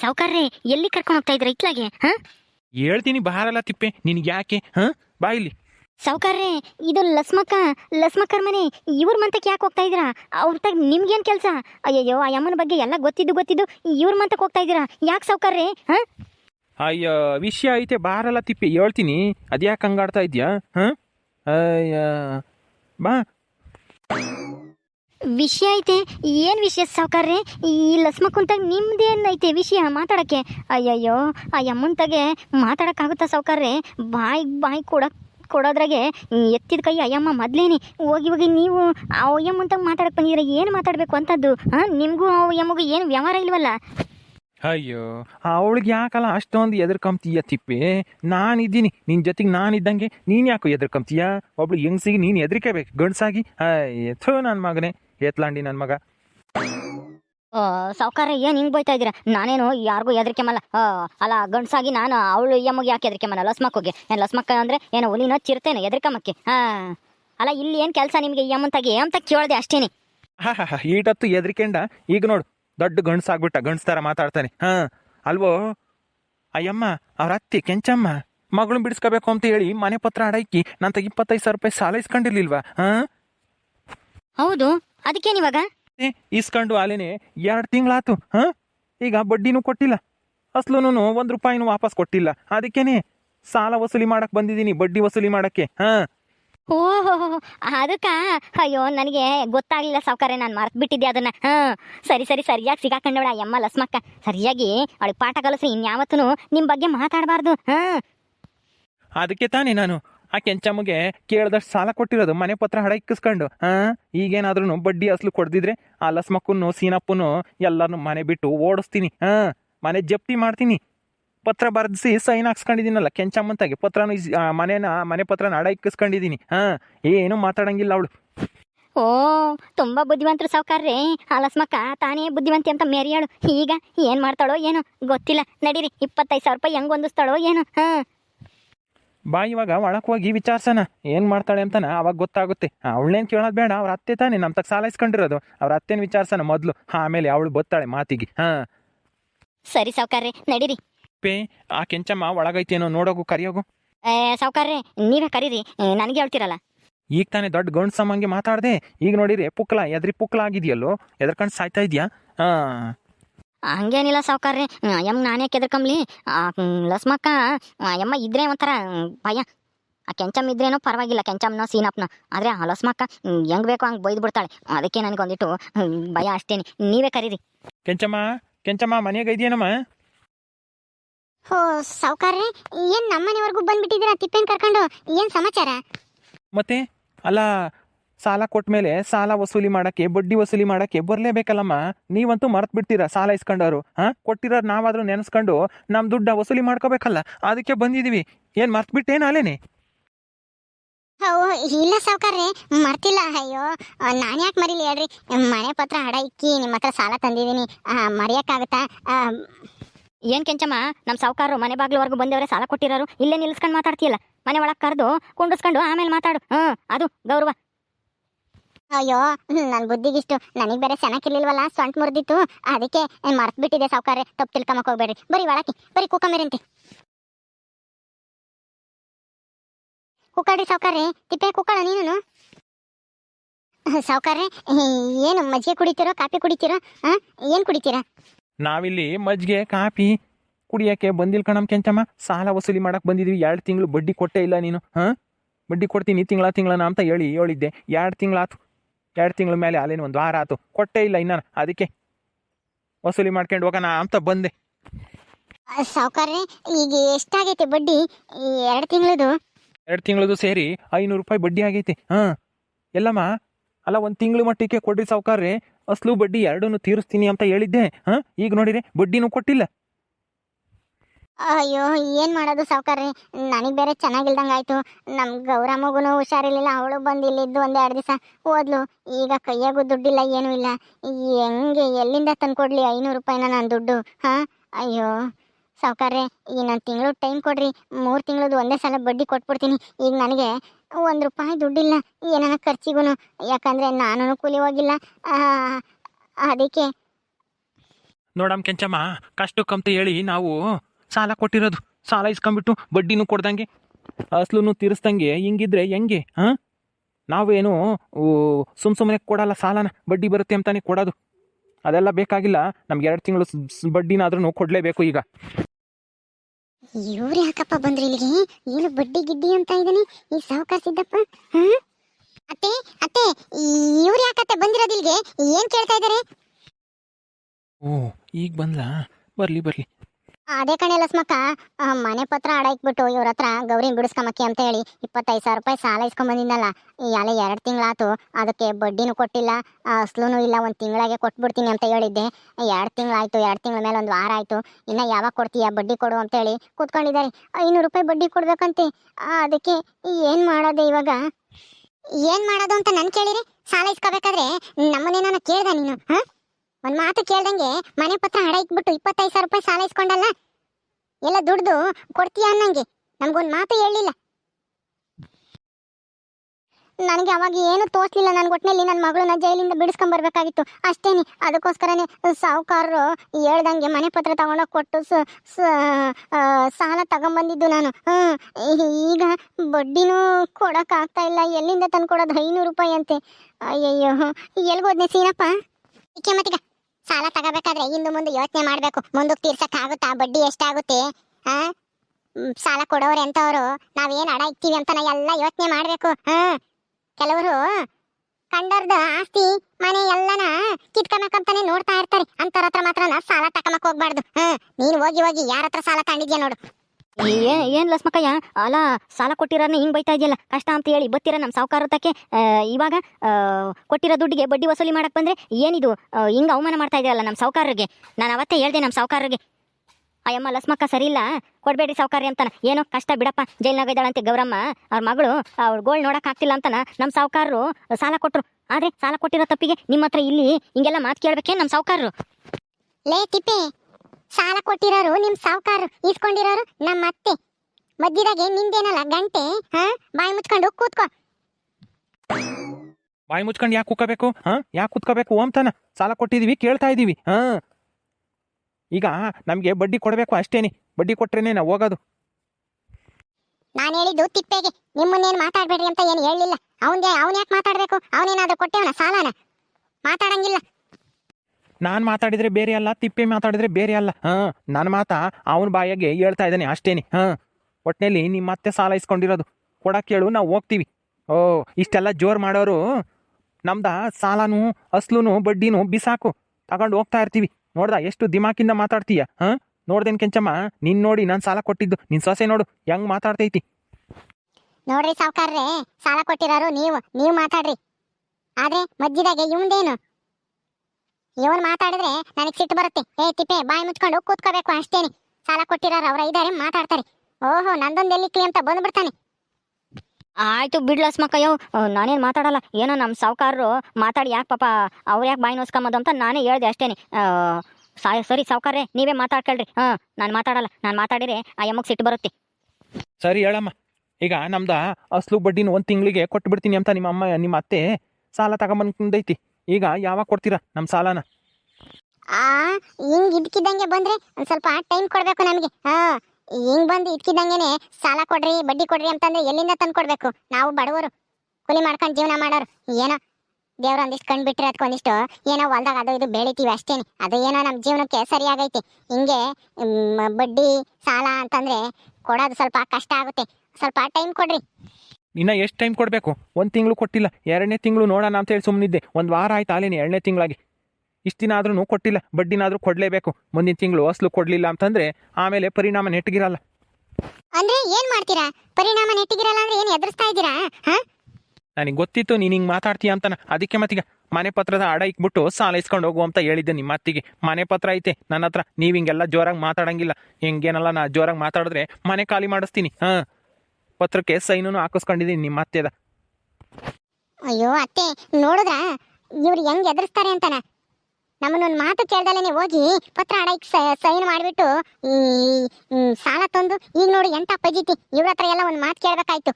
ಸಾವುಕಾರ್ರೆ ಎಲ್ಲಿ ಕರ್ಕೊಂಡು ಹೋಗ್ತಾ ಇದ್ರ? ಇತ್ಲಾಗೆ ಹಾ? ಹೇಳ್ತೀನಿ ಬಾರಲ್ಲ ತಿಪ್ಪೆ. ನಿನ್ಗೆ ಯಾಕೆ ಹಾ? ಬಾ ಇಲ್ಲಿ. ಸಾವುಕಾರ್ರೆ ಇದು ಲಸ್ಮಕ್ಕ ಲಸ್ಮಕ್ಕರ್ ಮನೆ. ಇವ್ರ ಮಂತಕ್ಕೆ ಯಾಕೆ ಹೋಗ್ತಾ ಇದ್ದೀರಾ? ಅವ್ರ ತಗ ನಿಮ್ಗೇನ್ ಕೆಲಸ? ಅಯ್ಯಯ್ಯೋ ಆ ಅಮ್ಮನ ಬಗ್ಗೆ ಎಲ್ಲ ಗೊತ್ತಿದ್ದು ಗೊತ್ತಿದ್ದು ಇವ್ರ ಮಂತಕ್ಕೆ ಹೋಗ್ತಾ ಇದ್ದೀರಾ? ಯಾಕೆ ಸಾವುಕಾರ್ರೆ ಹಾ? ಅಯ್ಯೋ ವಿಷಯ ಐತೆ ಬಾರಲ್ಲ ತಿಪ್ಪೆ. ಹೇಳ್ತೀನಿ. ಅದ್ಯಾಕೆ ಹಂಗಾಡ್ತಾ ಇದ್ಯಾ ಹಾ? ಅಯ್ಯ ಬಾ. ವಿಷಯ ಐತೆ, ಏನ್ ವಿಷಯ ಸಾವುಕಾರ್ರೆ? ಈ ಲಸ್ಮಕ್ಕುಂತಾಗ ನಿಮ್ದೇನ್ ಐತೆ ವಿಷಯ ಮಾತಾಡಕ್ಕೆ? ಅಯ್ಯಯ್ಯೋ, ಆ ಯಮ್ಮಂತಾಗೆ ಮಾತಾಡೋಕ್ಕಾಗುತ್ತಾ ಸಾವುಕಾರ್ರೆ? ಬಾಯಿ ಬಾಯಿ ಕೊಡಕ್ಕೆ ಕೊಡೋದ್ರಾಗೆ ಎತ್ತಿದ ಕೈ ಅಯ್ಯಮ್ಮ ಮೊದಲೇನಿ. ಹೋಗಿ ಹೋಗಿ ನೀವು ಆ ಅಯ್ಯಮ್ಮಂತಾಗ ಮಾತಾಡಕ್ಕೆ ಬಂದಿದ್ರೆ ಏನು ಮಾತಾಡಬೇಕು ಅಂತದ್ದು? ಹಾಂ, ನಿಮಗೂ ಯಮ್ಮಗೂ ಏನು ವ್ಯವಹಾರ ಇಲ್ವಲ್ಲ? ಅಯ್ಯೋ, ಅವಳಿಗೆ ಯಾಕಲ್ಲ ಅಷ್ಟೊಂದು ಎದುರ್ಕೊಂತೀಯ ನಾನು ನಾನಿದ್ದೀನಿ ನಿನ್ನ ಜೊತೆಗೆ ನಾನಿದ್ದಂಗೆ ನೀನು ಯಾಕೋ ಎದುರ್ಕೊಂತೀಯ ಒಬ್ಳು ಹೆಂಗ್ಸಿಗೆ ನೀನು ಎದ್ರಿಕೆಬೇಕು ಗಂಡ್ಸಾಗಿ? ಅಯ್ಯೋ, ಥೋ ನನ್ನ ಮಗನೇ. ಏತ್ಲಾಂಡಿ ನನ್ನ ಮಗ. ಸಾವುಕಾರ ಏನು ಹಿಂಗೆ ಬೈತಾ ಇದ್ದೀರಾ? ನಾನೇನು ಯಾರಿಗೂ ಹೆದರಿಕೆಮಲ್ಲ ಅಲ್ಲ ಗಂಡ್ಸಾಗಿ ನಾನು ಅವಳು ಯಮ್ಮಗೆ ಯಾಕೆ ಎದ್ರಿಕ್ಯಾಮ್ಯಾಲ ಲಸ್ಮಕ್ಕ ಹೋಗಿ ಏನು ಲಸ್ಮಕ್ಕ ಅಂದರೆ ಏನೋ ಹುಲಿನ ಚಿರ್ತೇನೆ ಹೆದರಿಕಮ್ಮಕ್ಕೆ ಹಾಂ ಅಲ್ಲ ಇಲ್ಲಿ ಏನು ಕೆಲಸ ನಿಮಗೆ ಯಮ್ಮಂತಾಗೆ ಅಂತ ಕೇಳಿದೆ ಅಷ್ಟೇನೆ. ಹಾ ಹಾ ಹಾ ಈಟತ್ತು ಎದ್ರಿಕೆಂಡ ಈಗ ನೋಡು ದೊಡ್ಡ ಗಂಡ್ಸಾಗ್ಬಿಟ್ಟ ಗಂಡ್ಸ್ ಥರ ಮಾತಾಡ್ತಾನೆ. ಹ ಅಲ್ವೋ? ಅಯ್ಯಮ್ಮ ಅವ್ರ ಅತ್ತಿ ಕೆಂಚಮ್ಮ ಮಗಳು ಬಿಡಿಸ್ಕೋಬೇಕು ಅಂತ ಹೇಳಿ ಮನೆ ಪತ್ರ ಅಡೈಕಿ ನಂತ ಇಪ್ಪತ್ತೈದು ಸಾವಿರ ರೂಪಾಯಿ ಸಾಲ ಇಸ್ಕೊಂಡಿರ್ಲಿಲ್ವಾ? ಹಾಂ? ಹೌದು. ಅದಕ್ಕೇನು ಇವಾಗ ಏ, ಇಸ್ಕೊಂಡು ಅಲ್ಲೇನೆ ಎರಡು ತಿಂಗಳಾತು ಹ? ಈಗ ಬಡ್ಡಿನೂ ಕೊಟ್ಟಿಲ್ಲ. ಅಸ್ಲೂನು ಒಂದು ರೂಪಾಯಿನೂ ವಾಪಸ್ ಕೊಟ್ಟಿಲ್ಲ. ಅದಕ್ಕೇನೆ ಸಾಲ ವಸೂಲಿ ಮಾಡಕ್ ಬಂದಿದ್ದೀನಿ ಬಡ್ಡಿ ವಸೂಲಿ ಮಾಡಕ್ಕೆ ಹಾ? ಓಹೋ ಅದಕ್ಕ? ಅಯ್ಯೋ ನನಗೆ ಗೊತ್ತಾಗ್ಲಿಲ್ಲ ಸಾವುಕಾರೆ ನಾನು ಮರ್ತು ಬಿಟ್ಟಿದ್ದೆ ಅದನ್ನ ಹಾ? ಸರಿ ಸರಿ ಸರಿಯಾಗಿ ಸಿಗಾಕೊಂಡವಳ ಯಮ್ಮ ಲಸ್ಮಕ್ಕ. ಸರಿಯಾಗಿ ಅವಳಿಗೆ ಪಾಠ ಕಲಿಸ್ರಿ ಇನ್ಯಾವತ್ತೂ ನಿಮ್ಮ ಬಗ್ಗೆ ಮಾತಾಡಬಾರ್ದು ಹಾ? ಅದಕ್ಕೆ ತಾನೇ ನಾನು ಆ ಕೆಂಚಮ್ಮಗೆ ಕೇಳ್ದಷ್ಟು ಸಾಲ ಕೊಟ್ಟಿರೋದು, ಮನೆ ಪತ್ರ ಹಡ ಇಕ್ಕಿಸ್ಕೊಂಡು, ಹಾ? ಈಗೇನಾದ್ರೂ ಬಡ್ಡಿ ಅಸಲು ಕೊಡ್ದಿದ್ರೆ ಆ ಲಸ್ಮಕ್ಕನ್ನು ಸೀನಪ್ಪನು ಎಲ್ಲರನ್ನು ಮನೆ ಬಿಟ್ಟು ಓಡಿಸ್ತೀನಿ, ಹಾ? ಮನೆ ಜಪ್ತಿ ಮಾಡ್ತೀನಿ. ಪತ್ರ ಬರ್ದಿಸಿ ಸೈನ್ ಹಾಕ್ಸ್ಕೊಂಡಿದ್ದೀನಲ್ಲ, ಕೆಂಚಮ್ಮಂತಾಗಿ ಪತ್ರನು ಮನೇನ ಮನೆ ಪತ್ರನ ಹಡ ಇಕ್ಕಿಸ್ಕೊಂಡಿದ್ದೀನಿ, ಹಾ? ಏನು ಮಾತಾಡಂಗಿಲ್ಲ ಅವಳು. ಓ, ತುಂಬಾ ಬುದ್ಧಿವಂತರು ಸಾವುಕಾರ್ರಿ. ಆ ಲಸ್ಮಕ್ಕ ತಾನೇ ಬುದ್ಧಿವಂತಿ ಅಂತ ಮೇರಿಯಾಳು. ಈಗ ಏನು ಮಾಡ್ತಾಳೋ ಏನೋ ಗೊತ್ತಿಲ್ಲ. ನಡೀರಿ, ಇಪ್ಪತ್ತೈದು ಸಾವಿರ ರೂಪಾಯಿ ಹೆಂಗ್ ಹೊಂದಿಸ್ತಾಳೋ ಏನೋ, ಹಾಂ? ಬಾ ಇವಾಗ ಒಳಕ್ ಹೋಗಿ ವಿಚಾರ್ಸನ. ಏನ್ ಮಾಡ್ತಾಳೆ ಅಂತಾನ? ಅವಾಗ ಗೊತ್ತಾಗುತ್ತೆ. ಅವಳೇನ್ ಕೇಳೋದ್ ಬೇಡ ಅವ್ರ ಅತ್ತೆ ತಾನೇ ನಮ್ಮ ತಗ ಸಾಲ ಇಸ್ಕೊಂಡಿರೋದು ಅವ್ರ ಅತ್ತೆನ ವಿಚಾರ್ಸನ ಮೊದ್ಲು. ಆಮೇಲೆ ಅವಳು ಬತ್ತಾಳೆ ಮಾತಿಗೆ. ಹಾ. ಸರಿ ಸಾವುಕಾರ್ರೆ ನಡೀರಿ. ಪೇ ಆ ಕೆಂಚಮ್ಮ ಒಳಗೈತೇನೋ ನೋಡೋಗು ಕರಿಯೋಗು. ಏ ಸಾವುಕಾರ್ರೆ ನೀವೇ ಕರೀರಿ. ನನಗೆ ಹೇಳ್ತಿರಲ್ಲ. ಈಗ ತಾನೇ ದೊಡ್ಡ ಗೌಂಡ್ ಸಮಂಗೆ ಮಾತಾಡ್ದೆ. ಈಗ ನೋಡಿರಿ ಪುಕ್ಲ ಎದ್ರಿ ಪುಕ್ಲ ಆಗಿದೆಯಲ್ಲೋ? ಕಣ್ ಸಾಯ್ತಾ ಇದ್ಯಾ? ಹಾ. ಹಂಗೇನಿಲ್ಲ ಸಾವುಕಾರ್ರಿ. ಯಮ್ಮ ನಾನೇ ಕೆದರ್ಕಂಬ್ಲಿ. ಆ ಲಸ್ಮಕ್ಕ ಆ, ಯಮ್ಮ ಇದ್ರೆ ಒಂಥರ ಭಯ. ಆ ಕೆಂಚಮ್ ಇದ್ರೇನೋ ಪರವಾಗಿಲ್ಲ ಕೆಂಚಮ್ನ ಸೀನಪ್ನ ಆದರೆ ಆ ಲಸ್ಮಕ್ಕ ಹೆಂಗ್ ಬೇಕೋ ಹಂಗೆ ಬೈದು ಬಿಡ್ತಾಳೆ. ಅದಕ್ಕೆ ನನಗೊಂದಿಟ್ಟು ಒಂದಿಟ್ಟು ಭಯ ಅಷ್ಟೇನೆ. ನೀವೇ ಕರೀರಿ. ಕೆಂಚಮ್ಮ ಕೆಂಚಮ್ಮ ಮನೆಗೆ ಇದೆಯೇನಮ್ಮ? ಹೋ ಸಾವುಕಾರ್ರಿ ಏನ್ ನಮ್ಮನೆವರೆಗೂ ಬಂದ್ಬಿಟ್ಟಿದ್ದೀರಾ ತಿಪ್ಪೇನ್ ಕರ್ಕೊಂಡು? ಏನ್ ಸಮಾಚಾರ? ಮತ್ತೆ? ಅಲ್ಲ ಸಾಲ ಕೊಟ್ಮೇಲೆ ಸಾಲ ವಸೂಲಿ ಮಾಡಕ್ಕೆ ಬಡ್ಡಿ ವಸೂಲಿ ಮಾಡಕ್ಕೆ ಬರ್ಲೇಬೇಕಲ್ಲಮ್ಮ? ನೀವಂತೂ ಮರ್ತು ಬಿಡ್ತೀರಾ ಸಾಲ ಇಸ್ಕೊಂಡವ್ರು ಹಾ? ಕೊಟ್ಟಿರೋರು ನಾವಾದ್ರೂ ನೆನೆಸ್ಕೊಂಡು ನಮ್ ದುಡ್ಡ ವಸೂಲಿ ಮಾಡ್ಕೋಬೇಕಲ್ಲ ಅದಕ್ಕೆ ಬಂದಿದೀವಿ. ಏನ್ ಮರ್ತ್ ಬಿಟ್ಟೇನ ಅಲ್ಲೇನೆ ಓ ಇಲ್ಲ ಸಾವುಕಾರ್ರೆ ಮರ್ತಿಲ್ಲ ಅಯ್ಯೋ ನಾನು ಯಾಕೆ ಮರಿಲಿ ಹೇಳ್ರಿ? ಮನೆ ಪತ್ರ ಹಡ ಇಕ್ಕಿ ನಿಮ್ಮ ಹತ್ರ ಸಾಲ ತಂದಿದ್ದೀನಿ ಮರೆಯಕ್ಕಾಗತ್ತಾ ಏನ್ ಕೆಂಚಮ್ಮ ನಮ್ಮ ಸಾವುಕಾರರು ಮನೆ ಬಾಗ್ಲವರೆಗೂ ಬಂದವರೇ ಸಾಲ ಕೊಟ್ಟಿರೋರು ಇಲ್ಲೇ ನಿಲ್ಸ್ಕೊಂಡು ಮಾತಾಡ್ತೀಯಲ್ಲ? ಮನೆ ಒಳಗೆ ಕರೆದು ಕುಂಡಿಸ್ಕೊಂಡು ಆಮೇಲೆ ಮಾತಾಡು ಹ್ಞೂ ಅದು ಗೌರವ. ಅಯ್ಯೋ ನನ್ನ ಬುದ್ಧಿಗಿಷ್ಟು ನನಗೆ ಬೇರೆ ಚೆನ್ನಾಗಿರ್ಲಿಲ್ವಲ್ಲ ಸೊಂಟ ಮುರಿದಿತ್ತು. ಅದಕ್ಕೆ ಮರ್ತ್ ಬಿಟ್ಟಿದೆ ಸಾವುಕಾರ್ರೆ, ತಪ್ಪು ತಿಳ್ಕೊಂಬಕ್ ಹೋಗ್ಬೇಡ್ರಿ. ಬರೀ ಒಳಕಿ ಬರೀ ಕುಕ್ಕಂಬೇರಂತೆ ಕುಕ್ಕಾಡ್ರಿ ಸಾವುಕಾರ್ರಿ, ತಿಪ್ಪೆ ಕುಕ್ಕಳ ನೀನು ಸಾವುಕಾರ್ರೆ, ಏನು ಮಜ್ಜಿಗೆ ಕುಡಿತೀರೋ, ಕಾಫಿ ಕುಡಿತೀರೋ ಹಾ ಏನು ಕುಡಿತೀರಾ? ನಾವಿಲ್ಲಿ ಮಜ್ಜಿಗೆ, ಕಾಫಿ ಕುಡಿಯಕ್ಕೆ ಬಂದಿಲ್ ಕಣಮ್ ಕೆಂಚಮ್ಮ. ಸಾಲ ವಸೂಲಿ ಮಾಡಕ್ ಬಂದಿದ್ವಿ. ಎರಡು ತಿಂಗಳು ಬಡ್ಡಿ ಕೊಟ್ಟೇ ಇಲ್ಲ ನೀನು, ಹ? ಬಡ್ಡಿ ಕೊಡ್ತೀನಿ ತಿಂಗಳ ತಿಂಗಳನ ಅಂತ ಹೇಳಿ ಹೇಳಿದ್ದೆ. ಎರಡು ತಿಂಗಳಾತು ಎರಡು ತಿಂಗಳ ಮೇಲೆ ಅಲ್ಲಿನ ಒಂದು ವಾರ ಆತು. ಕೊಟ್ಟೇ ಇಲ್ಲ ಇನ್ನ. ಅದಕ್ಕೆ ವಸೂಲಿ ಮಾಡ್ಕೊಂಡು ಹೋಗೋಣ ಅಂತ ಬಂದೆ. ಸಾವುಕಾರ್ರೆ ಈಗ ಎಷ್ಟಾಗೈತೆ ಬಡ್ಡಿ? ಎರಡು ತಿಂಗಳದು? ಎರಡು ತಿಂಗಳದು ಸೇರಿ ಐನೂರು ರೂಪಾಯಿ ಬಡ್ಡಿ ಆಗೈತೆ. ಹಾ ಎಲ್ಲಮ್ಮ ಅಲ್ಲ ಒಂದು ತಿಂಗಳು ಮಟ್ಟಿಗೆ ಕೊಡ್ರಿ ಸಾವುಕಾರ್ರೆ. ಅಸಲು ಬಡ್ಡಿ ಎರಡನ್ನೂ ತೀರಿಸ್ತೀನಿ ಅಂತ ಹೇಳಿದ್ದೆ. ಹಾಂ ಈಗ ನೋಡಿರಿ ಬಡ್ಡಿನೂ ಕೊಟ್ಟಿಲ್ಲ. ಅಯ್ಯೋ, ಏನು ಮಾಡೋದು ಸಾವುಕಾರ್ರೆ? ನನಗೆ ಬೇರೆ ಚೆನ್ನಾಗಿಲ್ದಂಗೆ ಆಯಿತು. ನಮ್ಮ ಗೌರಮ್ಮಗೂ ಹುಷಾರಿರ್ಲಿಲ್ಲ. ಅವಳು ಬಂದು ಇಲ್ಲಿದ್ದು ಒಂದು ಎರಡು ದಿವಸ ಹೋದ್ಲು ಈಗ ಕೈಯಾಗೂ ದುಡ್ಡಿಲ್ಲ, ಏನೂ ಇಲ್ಲ. ಹೆಂಗೆ ಎಲ್ಲಿಂದ ತಂದ್ಕೊಡ್ಲಿ ಐನೂರು ರೂಪಾಯಿನ ನಾನು ದುಡ್ಡು, ಹಾಂ? ಅಯ್ಯೋ, ಸಾವುಕಾರ್ರೆ, ಈ ನನ್ನ ತಿಂಗಳು ಟೈಮ್ ಕೊಡ್ರಿ. ಮೂರು ತಿಂಗಳದ್ದು ಒಂದೇ ಸಲ ಬಡ್ಡಿ ಕೊಟ್ಬಿಡ್ತೀನಿ. ಈಗ ನನಗೆ ಒಂದು ರೂಪಾಯಿ ದುಡ್ಡಿಲ್ಲ, ಏನಾನ ಖರ್ಚಿಗೂ ಯಾಕಂದರೆ ನಾನು ಕೂಲಿ ಹೋಗಿಲ್ಲ. ಅದಕ್ಕೆ. ನೋಡಮ್ ಕೆಂಚಮ್ಮ ಕಷ್ಟಕ್ಕಂತ ಹೇಳಿ ನಾವು ಸಾಲ ಕೊಟ್ಟಿರೋದು ಸಾಲ ಇಸ್ಕೊಂಬಿಟ್ಟು ಬಡ್ಡಿನೂ ಕೊಡ್ದಂಗೆ ಅಸ್ಲೂ ತೀರಿಸ್ದಂಗೆ ಹಿಂಗಿದ್ರೆ ಹೆಂಗೆ ಹಾಂ? ನಾವೇನು ಸುಮ್ ಸುಮ್ಮನೆ ಕೊಡಲ್ಲ ಸಾಲನ ಬಡ್ಡಿ ಬರುತ್ತೆ ಅಂತಾನೆ ಕೊಡೋದು. ಅದೆಲ್ಲ ಬೇಕಾಗಿಲ್ಲ ನಮ್ಗೆ ಎರಡು ತಿಂಗಳು ಬಡ್ಡಿನಾದ್ರೂ ಕೊಡಲೇಬೇಕು ಈಗ. ಇವ್ರು ಯಾಕಪ್ಪ ಬಂದ್ರಿ ಇಲ್ಲಿಗೆ? ಏನು ಬಡ್ಡಿ ಗಿಡ್ಡಿ ಅಂತ ಇದ್ದಾನೆ ಈ ಸಾವುಕಾರ ಸಿದ್ದಪ್ಪ ಅತ್ತೆ ಅತ್ತೆ ಇವ್ರು ಯಾಕತ್ತೆ ಬಂದಿರೋದು ಇಲ್ಲಿಗೆ? ಏನ್ ಕೇಳ್ತಾ ಇದಾರೆ? ಓ ಈಗ ಬಂದ್ಲಾ? ಬರಲಿ ಬರಲಿ. ಅದೇ ಕಣೆ ಲಸ್ಮಕ್ಕ. ಮನೆ ಪತ್ರ ಅಡ ಇಕ್ಬಿಟ್ಟು ಇವ್ರ ಹತ್ರ ಗೌರಿನ ಬಿಡಿಸ್ಕೊಂಬಕ್ಕಿ ಅಂತ ಹೇಳಿ ಇಪ್ಪತ್ತೈದು ಸಾವಿರ ರೂಪಾಯಿ ಸಾಲ ಇಸ್ಕೊಂಬಂದಿದ್ದಲ್ಲ ಈ ಅಲೆ ಎರಡು ತಿಂಗಳಾತು ಅದಕ್ಕೆ ಬಡ್ಡಿನೂ ಕೊಟ್ಟಿಲ್ಲ ಅಸ್ಲೂ ಇಲ್ಲ, ಒಂದು ತಿಂಗಳಾಗೆ ಕೊಟ್ಬಿಡ್ತೀನಿ ಅಂತ ಹೇಳಿದ್ದೆ. ಎರಡು ತಿಂಗಳಾಯ್ತು, ಎರಡು ತಿಂಗಳ ಮೇಲೆ ಒಂದು ವಾರ ಆಯಿತು. ಇನ್ನ ಯಾವಾಗ ಕೊಡ್ತೀಯ ಬಡ್ಡಿ ಕೊಡು ಅಂತ ಹೇಳಿ ಕೂತ್ಕೊಂಡಿದ್ದಾರೆ. ಐನೂರು ರೂಪಾಯಿ ಬಡ್ಡಿ ಕೊಡ್ಬೇಕಂತೆ. ಅದಕ್ಕೆ ಏನು ಮಾಡೋದು ಇವಾಗ? ಏನು ಮಾಡೋದು ಅಂತ ನಾನು ಕೇಳಿರಿ. ಸಾಲ ಇಸ್ಕೋಬೇಕಾದ್ರೆ ನಮ್ಮನ್ನೇನ ಕೇಳ್ದೆ ನೀನು, ಹಾ? ಒಂದ್ ಮಾತು ಕೇಳ್ದಂಗೆ ಮನೆ ಪತ್ರ ಹಡ ಇಕ್ಬಿಟ್ಟು ಇಪ್ಪತ್ತೈದು ಸಾವಿರ ರೂಪಾಯಿ ಸಾಲ ಇಸ್ಕೊಂಡಲ್ಲ? ಎಲ್ಲ ದುಡ್ದು ಕೊಡ್ತೀಯ ಅನ್ನಂಗೆ. ನಮ್ಗೊಂದ್ ಮಾತು ಹೇಳಲಿಲ್ಲ. ನನಗೆ ಅವಾಗ ಏನು ತೋರ್ಸ್ಲಿಲ್ಲ ನನ್ನ ಒಟ್ಟಿನಲ್ಲಿ ನನ್ನ ಮಗಳನ್ನ ಜೈಲಿಂದ ಬಿಡಿಸ್ಕೊಂಡ್ ಬರ್ಬೇಕಾಗಿತ್ತು. ಅಷ್ಟೇನಿ. ಅದಕ್ಕೋಸ್ಕರನೇ ಸಾಹುಕಾರರು ಹೇಳ್ದಂಗೆ ಮನೆ ಪತ್ರ ತಗೊಂಡೋಗಿ ಕೊಟ್ಟು ಸಾಲ ತಗೊಂಬಂದಿದ್ದು ನಾನು. ಈಗ ಬಡ್ಡಿನೂ ಕೊಡಕ್ ಆಗ್ತಾ ಇಲ್ಲ. ಎಲ್ಲಿಂದ ತಂದು ಕೊಡೋದು ಐನೂರು ರೂಪಾಯಿ ಅಂತೆ. ಅಯ್ಯಯ್ಯೋ. ಎಲ್ಗೋದ್ನೆ ಸೀನಪ್ಪ? ಮತ್ತೀಗ ಸಾಲ ತಗೋಬೇಕಾದ್ರೆ ಇನ್ನು ಮುಂದೆ ಯೋಚನೆ ಮಾಡ್ಬೇಕು. ಮುಂದಕ್ಕೆ ತೀರ್ಸಕ್ ಆಗುತ್ತಾ ಬಡ್ಡಿ ಎಷ್ಟಾಗುತ್ತೆ? ಆ? ಸಾಲ ಕೊಡೋರು ಎಂತವ್ರು ನಾವೇನ್ ಅಡ ಇಕ್ತೀವಿ ಅಂತ ಎಲ್ಲ ಯೋಚನೆ ಮಾಡ್ಬೇಕು. ಹಾ ಕೆಲವರು ಕಂಡರ್ದ ಆಸ್ತಿ, ಮನೆ ಎಲ್ಲನ ಕಿತ್ಕೊಂಬಕಂತಾನೆ ನೋಡ್ತಾ ಇರ್ತಾರೆ. ಅಂತವ್ರ ಹತ್ರ ಮಾತ್ರ ಸಾಲ ತಕೊಂಬಕ್ ಹೋಗ್ಬಾರ್ದು. ಹಾ ನೀನ್ ಹೋಗಿ ಹೋಗಿ ಯಾರ ಹತ್ರ ಸಾಲ ತಗೊಂಡಿದ್ಯಾ ನೋಡು. ಏ, ಏನ್ ಲಸ್ಮಕ್ಕಯ್ಯ? ಅಲ್ಲ ಸಾಲ ಕೊಟ್ಟಿರೋ ಹಿಂಗ್ ಬೈತಾ ಇದೆಯಲ್ಲ? ಕಷ್ಟ ಅಂತ ಹೇಳಿ ಬತ್ತಿರ ನಮ್ಮ ಸಾವುಕಾರತಕ್ಕೆ. ಇವಾಗ ಕೊಟ್ಟಿರೋ ದುಡ್ಡಿಗೆ ಬಡ್ಡಿ ವಸೂಲಿ ಮಾಡಕ್ ಬಂದ್ರೆ ಏನಿದು? ಹಿಂಗ ಅವಮಾನ ಮಾಡ್ತಾ ಇದೆಯಲ್ಲ ನಮ್ಮ ಸಾವುಕಾರರಿಗೆ? ನಾನು ಅವತ್ತೇ ಹೇಳ್ದೆ ನಮ್ಮ ಸಾವುಕಾರರಿಗೆ. ಅಯ್ಯಮ್ಮ, ಲಸ್ಮಕ್ಕ ಸರಿ ಇಲ್ಲ ಕೊಡ್ಬೇಡಿ ಸಾವುಕಾರಿ ಅಂತಾನ. ಏನೋ? ಕಷ್ಟ ಬಿಡಪ್ಪ. ಜೈಲ್ನಾಗ ಇದ್ದಾಳಂತೆ ಗೌರಮ್ಮ. ಅವ್ರ ಮಗಳು ಅವ್ರ ಗೋಳ್ ನೋಡಕ್ ಆಗ್ತಿಲ್ಲ ಅಂತಾನ. ನಮ್ಮ ಸಾವುಕಾರರು ಸಾಲ ಕೊಟ್ರು. ಆದ್ರೆ ಸಾಲ ಕೊಟ್ಟಿರೋ ತಪ್ಪಿಗೆ ನಿಮ್ಮ ಹತ್ರ ಇಲ್ಲಿ ಹಿಂಗೆಲ್ಲ ಮಾತು ಕೇಳಬೇಕೇ ನಮ್ಮ ಸಾವುಕಾರರು? ಲೇ ತಿಪ್ಪೆ ಸಾಲ ಕೊಟ್ಟಿರೋರು ನಿಮ್ ಸಾವ್ಕಾರು ಇಸ್ಕೊಂಡಿರೋರು ನಮ್ಮ ಅತ್ತೆ. ಮಧ್ಯದಾಗೆ ನಿಂದೇನಲ್ಲ ಗಂಟೆ ಹಾ? ಬಾಯಿ ಮುಚ್ಕೊಂಡು ಕೂತ್ಕೋ. ಬಾಯಿ ಮುಚ್ಕೊಂಡು ಯಾಕೆ ಕುಕ್ಕಬೇಕು ಹಾ? ಯಾಕೆ ಕುತ್ಕೋಬೇಕು ಅಂತಾನ? ಸಾಲ ಕೊಟ್ಟಿದೀವಿ ಕೇಳ್ತಾ ಇದೀವಿ ಹಾ? ಈಗ ನಮಗೆ ಬಡ್ಡಿ ಕೊಡಬೇಕು ಅಷ್ಟೇನಿ. ಬಡ್ಡಿ ಕೊಟ್ರೇನೆ ನಾವು ಹೋಗೋದು. ನಾನು ಹೇಳಿದ್ದು ತಿಪ್ಪೆಗೆ. ನಿಮ್ಮನ್ನೇನು ಮಾತಾಡಬೇಡ್ರಿ ಅಂತ ಏನು ಹೇಳಿಲ್ಲ. ಅವನ್ದೇ ಅವನ್ ಯಾಕೆ ಮಾತಾಡಬೇಕು? ಅವನೇನಾದ್ರೂ ಕೊಟ್ಟೆವನ ಸಾಲನ? ಮಾತಾಡಂಗಿಲ್ಲ. ನಾನು ಮಾತಾಡಿದ್ರೆ ಬೇರೆ ಅಲ್ಲ, ತಿಪ್ಪೆ ಮಾತಾಡಿದ್ರೆ ಬೇರೆ ಅಲ್ಲ. ಹಾ ನನ್ನ ಮಾತಾ ಅವನ ಬಾಯಿಗೆ ಹೇಳ್ತಾ ಇದ್ದಾನೆ ಅಷ್ಟೇನಿ. ಹಾ, ಒಟ್ನಲ್ಲಿ ನಿಮ್ಮ ಮತ್ತೆ ಸಾಲ ಇಸ್ಕೊಂಡಿರೋದು. ಕೊಡಕ್ಕೆ ಕೇಳು, ನಾವು ಹೋಗ್ತೀವಿ. ಓ, ಇಷ್ಟೆಲ್ಲ ಜೋರು ಮಾಡೋರು, ನಮ್ದ ಸಾಲನು, ಅಸ್ಲುನು, ಬಡ್ಡಿನೂ ಬಿಸಾಕು. ತಗೊಂಡು ಹೋಗ್ತಾ ಇರ್ತೀವಿ. ನೋಡ್ದ, ಎಷ್ಟು ದಿಮಾಕಿಂದ ಮಾತಾಡ್ತೀಯ? ಹಾ, ನೋಡ್ದೇನ್ ಕೆಂಚಮ್ಮ, ನಿನ್ ನೋಡಿ ನಾನು ಸಾಲ ಕೊಟ್ಟಿದ್ದು. ನಿನ್ ಸೊಸೆ ನೋಡು, ಹೆಂಗ್ ಮಾತಾಡ್ತೈತಿ. ನೋಡ್ರಿ ಸಾವ್ಕಾರ್ರೆ, ಸಾಲ ಕೊಟ್ಟಿರೋರು ನೀವು ನೀವು ಮಾತಾಡ್ರಿ. ಆದ್ರೆ ಮಧ್ಯದಾಗೆ ಇವಂದೇನು ಇವನ್ ಮಾತಾಡಿದ್ರೆ ನನಗೆ ಸಿಟ್ಟು ಬರುತ್ತೆ. ಏ ತಿಪ್ಪೆ ಬಾಯಿ ಮುಚ್ಕೊಂಡು ಕೂತ್ಕೋಬೇಕು ಅಷ್ಟೇನೆ. ಸಾಲ ಕೊಟ್ಟಿರೋರು ಅವ್ರ ಇದಾರೆ ಮಾತಾಡ್ತಾರೆ. ಓಹೋ ನಂದೊಂದು ಎಲ್ಲಿಕ್ಲಿ ಅಂತ ಬಂದ್ಬಿಡ್ತಾನೆ. ಆಯ್ತು ಬಿಡ್ಲಸ್ ಮಕ್ಕಯ್ಯೋ ನಾನೇನು ಮಾತಾಡಲ್ಲ. ಏನೋ ನಮ್ಮ ಸಾವುಕಾರರು ಮಾತಾಡಿ ಯಾಕೆ ಪಾಪ ಅವ್ರು ಯಾಕೆ ಬಾಯಿ ನೋಸ್ಕೊಂಬೋದು ಅಂತ ನಾನೇ ಹೇಳ್ದೆ ಅಷ್ಟೇನೆ. ಸಾಯ ಸಾ- ಸರಿ ಸಾವುಕಾರ್ರೆ ನೀವೇ ಮಾತಾಡ್ಕೊಳ್ರಿ. ಹಾಂ ನಾನು ಮಾತಾಡಲ್ಲ. ನಾನು ಮಾತಾಡಿದ್ರೆ ಆ ಯಮ್ಮಗ್ ಸಿಟ್ಟು ಬರುತ್ತೆ. ಸರಿ ಹೇಳಮ್ಮ. ಈಗ ನಮ್ದ ಅಸಲು ಬಡ್ಡಿನ ಒಂದು ತಿಂಗಳಿಗೆ ಕೊಟ್ಟು ಬಿಡ್ತೀನಿ ಅಂತ ನಿಮ್ಮ ಅಮ್ಮ ನಿಮ್ಮ ಅತ್ತೆ ಸಾಲ ತಗೊಂಬಂದೈತಿ ಈಗ ಯಾವಾಗ ಕೊಡ್ತೀರಾ ನಮ್ಮ ಸಾಲನ? ಆ, ಹಿಂಗ್ ಇದ್ಕಿದ್ದಂಗೆ ಬಂದ್ರೆ ಒಂದ್ ಸ್ವಲ್ಪ ಟೈಮ್ ಕೊಡ್ಬೇಕು ನಮಗೆ. ಹಾ, ಹಿಂಗ್ ಬಂದು ಇದ್ಕಿದ್ದಂಗೆನೆ ಸಾಲ ಕೊಡ್ರಿ, ಬಡ್ಡಿ ಕೊಡ್ರಿ ಅಂತಂದ್ರೆ ಎಲ್ಲಿಂದ ತಂದು ಕೊಡ್ಬೇಕು? ನಾವು ಬಡವರು, ಕೂಲಿ ಮಾಡ್ಕೊಂಡು ಜೀವನ ಮಾಡೋರು. ಏನೋ ದೇವ್ರ ಒಂದಿಷ್ಟು ಕಣ್ ಬಿಟ್ರೆ ಅದಕ್ಕೆ ಒಂದಿಷ್ಟು ಏನೋ ಹೊಲ್ದಾಗ ಅದು ಇದು ಬೆಳಿತೀವಿ ಅಷ್ಟೇನೆ. ಅದು ಏನೋ ನಮ್ಮ ಜೀವನಕ್ಕೆ ಸರಿಯಾಗೈತೆ. ಹಿಂಗೆ ಬಡ್ಡಿ, ಸಾಲ ಅಂತಂದ್ರೆ ಕೊಡೋದು ಸ್ವಲ್ಪ ಕಷ್ಟ ಆಗುತ್ತೆ. ಸ್ವಲ್ಪ ಟೈಮ್ ಕೊಡ್ರಿ. ಇನ್ನ ಎಷ್ಟು ಟೈಮ್ ಕೊಡಬೇಕು? ಒಂದು ತಿಂಗಳು ಕೊಟ್ಟಿಲ್ಲ. ಎರಡನೇ ತಿಂಗಳು ನೋಡೋಣ ಅಂತ ಹೇಳಿ ಸುಮ್ಮನಿದ್ದೆ ಒಂದು ವಾರ ಆಯ್ತು ಆಲೇನೆ ಎರಡನೇ ತಿಂಗಳಾಗಿ. ಇಷ್ಟು ದಿನ ಆದ್ರೂ ಕೊಟ್ಟಿಲ್ಲ. ಬಡ್ಡಿನಾದ್ರೂ ಕೊಡಲೇಬೇಕು. ಮುಂದಿನ ತಿಂಗಳು ಅಸಲು ಕೊಡಲಿಲ್ಲ ಅಂತಂದ್ರೆ ಆಮೇಲೆ ಪರಿಣಾಮ ನೆಟ್ಟಗಿರಲ್ಲ. ಅಂದ್ರೆ ಏನ್ ಮಾಡ್ತೀರಾ? ಪರಿಣಾಮ ನೆಟ್ಟಿಗಿರಲ್ಲ ಅಂದ್ರೆ ಏನು ಎದುರಿಸ್ತಾ ಇದ್ದೀರಾ? ಹಾ? ನನಗೆ ಗೊತ್ತಿತ್ತು ನೀನು ಹಿಂಗೆ ಮಾತಾಡ್ತೀಯ ಅಂತನ. ಅದಕ್ಕೆ ಮತ್ತೀಗ ಮನೆ ಪತ್ರದ ಅಡ ಇಕ್ಬಿಟ್ಟು ಸಾಲ ಇಸ್ಕೊಂಡು ಹೋಗು ಅಂತ ಹೇಳಿದ್ದೆ ನಿಮ್ಮ ಅತ್ತಿಗೆ. ಮನೆ ಪತ್ರ ಐತೆ. ನನ್ನ ಹತ್ರ ನೀವು ಹಿಂಗೆಲ್ಲ ಜೋರಾಗಿ ಮಾತಾಡಂಗಿಲ್ಲ. ಹಿಂಗೇನಲ್ಲ ನಾ ಜೋರಾಗಿ ಮಾತಾಡಿದ್ರೆ ಮನೆ ಖಾಲಿ ಮಾಡಿಸ್ತೀನಿ. ಹಾಂ. ಪತ್ರಕ್ಕೆ ಸೈನೂ ಹಾಕಿಸ್ಕೊಂಡಿದ್ದೀನಿ ನಿಮ್ಮ ಅತ್ತೆದ ಅಯ್ಯೋ ಅತ್ತೆ ನೋಡಿದ್ರ? ಇವ್ರು ಹೆಂಗ್ ಎದುರಿಸ್ತಾರೆ ನಮ್ಮನ್ನ ನಮ್ಮನ್ನೊಂದು ಮಾತು ಕೇಳ್ದಲೇನೆ ಹೋಗಿ ಪತ್ರ ಅಡಕ್ಕೆ ಸೈನ್ ಮಾಡಿಬಿಟ್ಟು ಸಾಲ ತಂದು ಈಗ ನೋಡಿ ಎಂತ ಪಜಿತಿ ಇವ್ರ ಹತ್ರ ಎಲ್ಲ ಒಂದು ಮಾತು ಕೇಳ್ಬೇಕಾಯ್ತು.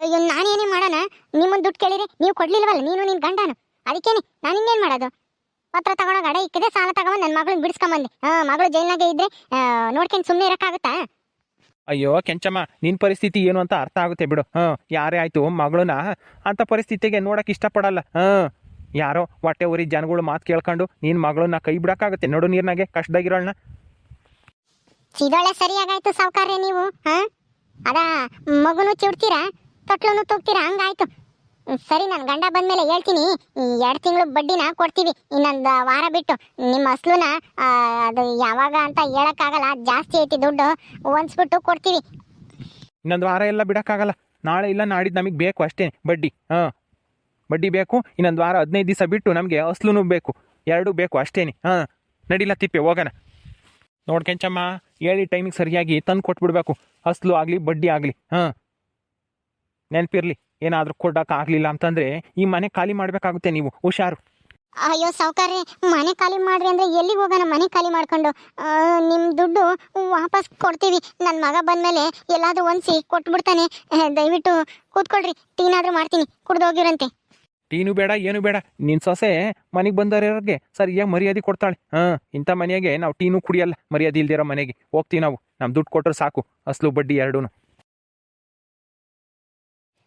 ಅಯ್ಯೋ ನಾನೇನೇ ಮಾಡೋಣ? ನಿಮ್ಮನ್ ದುಡ್ಡು ಕೇಳಿದ್ರೆ ನೀವು ಕೊಡ್ಲಿಲ್ವಲ್ಲ ನೀನು ನಿನ್ ಗಂಡನು. ಅದಕ್ಕೇನೆ ನಾನು ಇನ್ನೇನ್ ಮಾಡೋದು? ಪತ್ರ ತಗೊಂಡೋಗಿ ಅಡ ಸಾಲ ತಗೊಂಡು ನನ್ನ ಮಗಳನ್ನ ಬಿಡಿಸ್ಕೊಂಬಂದೆ. ಹಾ ಮಗಳು ಜೈಲ್ನಾಗೆ ಇದ್ರೆ ಆ, ನೋಡ್ಕೊಂಡು ಸುಮ್ಮನೆ ಇರಕ್ಕಾಗುತ್ತಾ? ಅಯ್ಯೋ, ಕೆಂಚಮ್ಮ, ನಿನ್ ಪರಿಸ್ಥಿತಿ ಏನು ಅಂತ ಅರ್ಥ ಆಗುತ್ತೆ ಬಿಡು. ಹ, ಯಾರೇ ಆಯ್ತು, ಮಗಳನ್ನ ಅಂತ ಪರಿಸ್ಥಿತಿಗೆ ನೋಡಕ್ ಇಷ್ಟಪಡಲ್ಲ. ಹ, ಯಾರೋ ಹೊಟ್ಟೆ ಊರಿ ಜನಗಳು ಮಾತು ಕೇಳ್ಕೊಂಡು ನಿನ್ನ ಮಗಳನ್ನ ಕೈ ಬಿಡಕ್ಕಾಗುತ್ತೆ. ನೋಡು ನೀರ್ನಾಗೆ ಕಷ್ಟದಾಗಿರೋಣ ಚಿದೊಳೆ ಸರಿಯಾಗಾಯ್ತು ಸಾವುಕಾರ್ರೆ ನೀವು, ಹಾಂ? ಅದ ಮಗುನು ಚಿಡ್ತೀರಾ ತೊಟ್ಲುನು ತೂಗ್ತೀರಾ? ಹಂಗಾಯ್ತು. ಸರಿ, ನಾನು ಗಂಡ ಬಂದ್ಮೇಲೆ ಹೇಳ್ತೀನಿ. ಎರಡು ತಿಂಗಳು ಬಡ್ಡಿನ ಕೊಡ್ತೀವಿ. ಇನ್ನೊಂದು ವಾರ ಬಿಟ್ಟು ನಿಮ್ಮ ಅಸ್ಲುನ ಅದು ಯಾವಾಗ ಅಂತ ಹೇಳಕ್ಕಾಗಲ್ಲ. ಜಾಸ್ತಿ ಐತಿ ದುಡ್ಡು. ಹೊಂದ್ಸ್ಬಿಟ್ಟು ಕೊಡ್ತೀವಿ. ಇನ್ನೊಂದು ವಾರ ಎಲ್ಲ ಬಿಡೋಕ್ಕಾಗಲ್ಲ. ನಾಳೆ ಇಲ್ಲ, ನಾಡಿದ್ದು ನಮಗೆ ಬೇಕು ಅಷ್ಟೇ. ಬಡ್ಡಿ, ಹಾಂ. ಬಡ್ಡಿ ಬೇಕು, ಇನ್ನೊಂದು ವಾರ ಹದಿನೈದು ದಿವಸ ಬಿಟ್ಟು ನಮಗೆ ಅಸ್ಲೂ ಬೇಕು. ಎರಡೂ ಬೇಕು ಅಷ್ಟೇನಿ. ಹಾಂ. ನಡಿಲ್ಲ ತಿಪ್ಪೆ, ಹೋಗೋಣ. ನೋಡ್ ಕೆಂಚಮ್ಮ, ಹೇಳಿ ಟೈಮಿಗೆ ಸರಿಯಾಗಿ ತಂದು ಕೊಟ್ಬಿಡ್ಬೇಕು ಅಸ್ಲು ಆಗಲಿ, ಬಡ್ಡಿ ಆಗಲಿ. ಹಾಂ. ನೆನಪಿರ್ಲಿ. ಏನಾದರೂ ಕೊಡೋಕ್ಕಾಗಲಿಲ್ಲ ಆಗಲಿಲ್ಲ ಅಂತಂದರೆ ಈ ಮನೆ ಖಾಲಿ ಮಾಡಬೇಕಾಗುತ್ತೆ ನೀವು. ಹುಷಾರು. ಅಯ್ಯೋ ಸೌಕರ್ಯ ಮನೆ ಖಾಲಿ ಮಾಡ್ರಿ ಅಂದ್ರೆ ಎಲ್ಲಿಗೆ ಹೋಗೋಣ? ಮನೆ ಖಾಲಿ ಮಾಡ್ಕೊಂಡು ನಿಮ್ಮ ನಿಮ್ ದುಡ್ಡು ವಾಪಸ್ ಕೊಡ್ತೀವಿ. ನನ್ನ ಮಗ ಬಂದಮೇಲೆ ಎಲ್ಲಾದರೂ ಒಂದ್ಸಿ ಕೊಟ್ಬಿಡ್ತಾನೆ. ದಯವಿಟ್ಟು ಕೂತ್ಕೊಳ್ರಿ ಟೀನಾದರೂ ಮಾಡ್ತೀನಿ ಕುಡ್ದೋಗಿರಂತೆ ಟೀನು ಬೇಡ ಏನು ಬೇಡ. ನಿನ್ನ ಸೊಸೆ ಮನೆಗೆ ಬಂದವರಿಗೆ ಸರಿಯಾಗಿ ಮರ್ಯಾದೆ ಕೊಡ್ತಾಳೆ. ಹಾಂ ಇಂಥ ಮನೆಗೆ ನಾವು ಟೀನು ಕುಡಿಯಲ್ಲ ಮರ್ಯಾದೆ ಇಲ್ದಿರೋ ಮನೆಗೆ. ಹೋಗ್ತೀವಿ ನಾವು. ನಮ್ಮ ದುಡ್ಡು ಕೊಟ್ಟರೆ ಸಾಕು. ಅಸಲು ಬಡ್ಡಿ ಎರಡೂ